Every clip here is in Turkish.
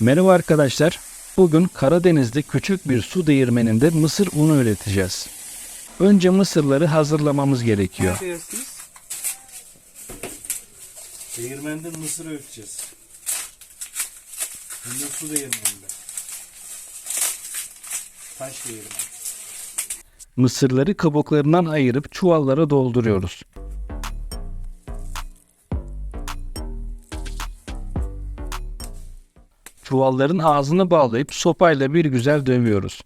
Merhaba arkadaşlar. Bugün Karadeniz'de küçük bir su değirmeninde mısır unu üreteceğiz. Önce mısırları hazırlamamız gerekiyor. yapıyorsunuz? Değirmende mısır öğüteceğiz. Hem de su değirmeninde. Taş değirmen. Mısırları kabuklarından ayırıp çuvallara dolduruyoruz. Çuvalların ağzını bağlayıp sopayla bir güzel dövüyoruz.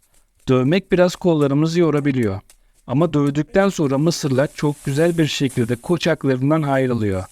Dövmek biraz kollarımızı yorabiliyor. Ama dövdükten sonra mısırlar çok güzel bir şekilde koçaklarından ayrılıyor.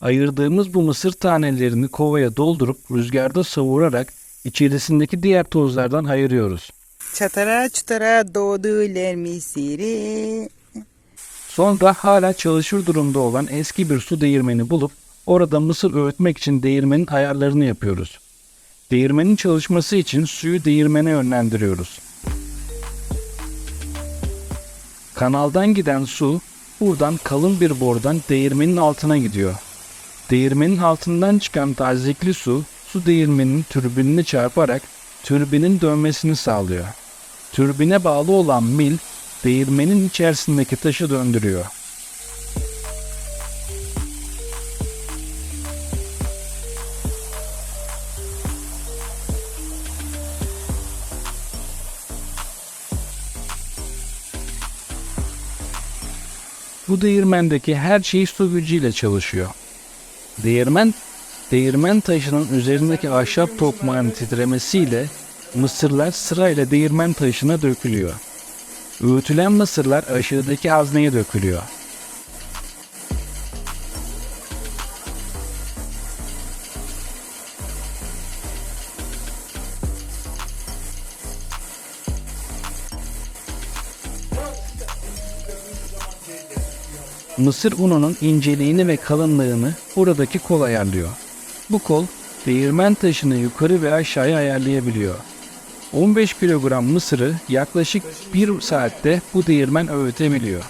Ayırdığımız bu mısır tanelerini kovaya doldurup rüzgarda savurarak içerisindeki diğer tozlardan ayırıyoruz. Çatara çutara doğdular misiri. Sonra hala çalışır durumda olan eski bir su değirmeni bulup orada mısır öğütmek için değirmenin ayarlarını yapıyoruz. Değirmenin çalışması için suyu değirmene yönlendiriyoruz. Kanaldan giden su buradan kalın bir bordan değirmenin altına gidiyor. Değirmenin altından çıkan tazikli su, su değirmeninin türbinini çarparak türbinin dönmesini sağlıyor. Türbine bağlı olan mil, değirmenin içerisindeki taşı döndürüyor. Bu değirmendeki her şey su gücüyle çalışıyor. Değirmen, değirmen taşının üzerindeki ahşap tokmağın titremesiyle mısırlar sırayla değirmen taşına dökülüyor. Öğütülen mısırlar aşağıdaki hazneye dökülüyor. Mısır ununun inceliğini ve kalınlığını buradaki kol ayarlıyor. Bu kol değirmen taşını yukarı ve aşağıya ayarlayabiliyor. 15 kilogram mısırı yaklaşık 1 saatte bu değirmen öğütebiliyor.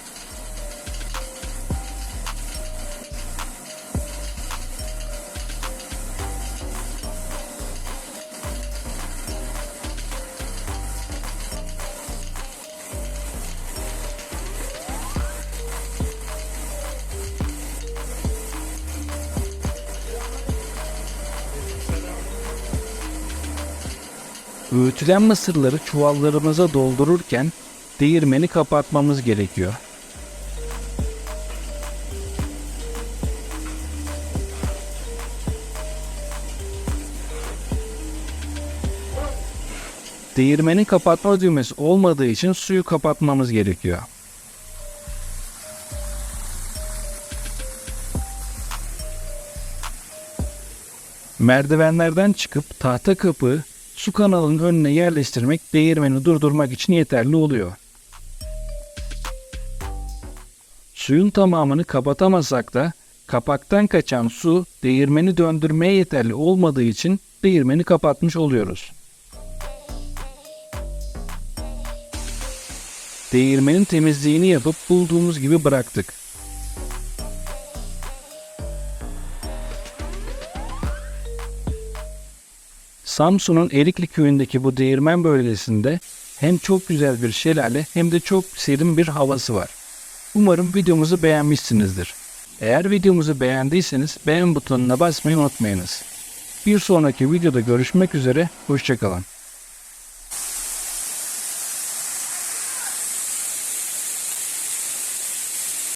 Öğütülen mısırları çuvallarımıza doldururken değirmeni kapatmamız gerekiyor. Değirmenin kapatma düğmesi olmadığı için suyu kapatmamız gerekiyor. Merdivenlerden çıkıp tahta kapı su kanalının önüne yerleştirmek değirmeni durdurmak için yeterli oluyor. Suyun tamamını kapatamasak da kapaktan kaçan su değirmeni döndürmeye yeterli olmadığı için değirmeni kapatmış oluyoruz. Değirmenin temizliğini yapıp bulduğumuz gibi bıraktık. Samsun'un Erikli köyündeki bu değirmen bölgesinde hem çok güzel bir şelale hem de çok serin bir havası var. Umarım videomuzu beğenmişsinizdir. Eğer videomuzu beğendiyseniz beğen butonuna basmayı unutmayınız. Bir sonraki videoda görüşmek üzere, hoşçakalın.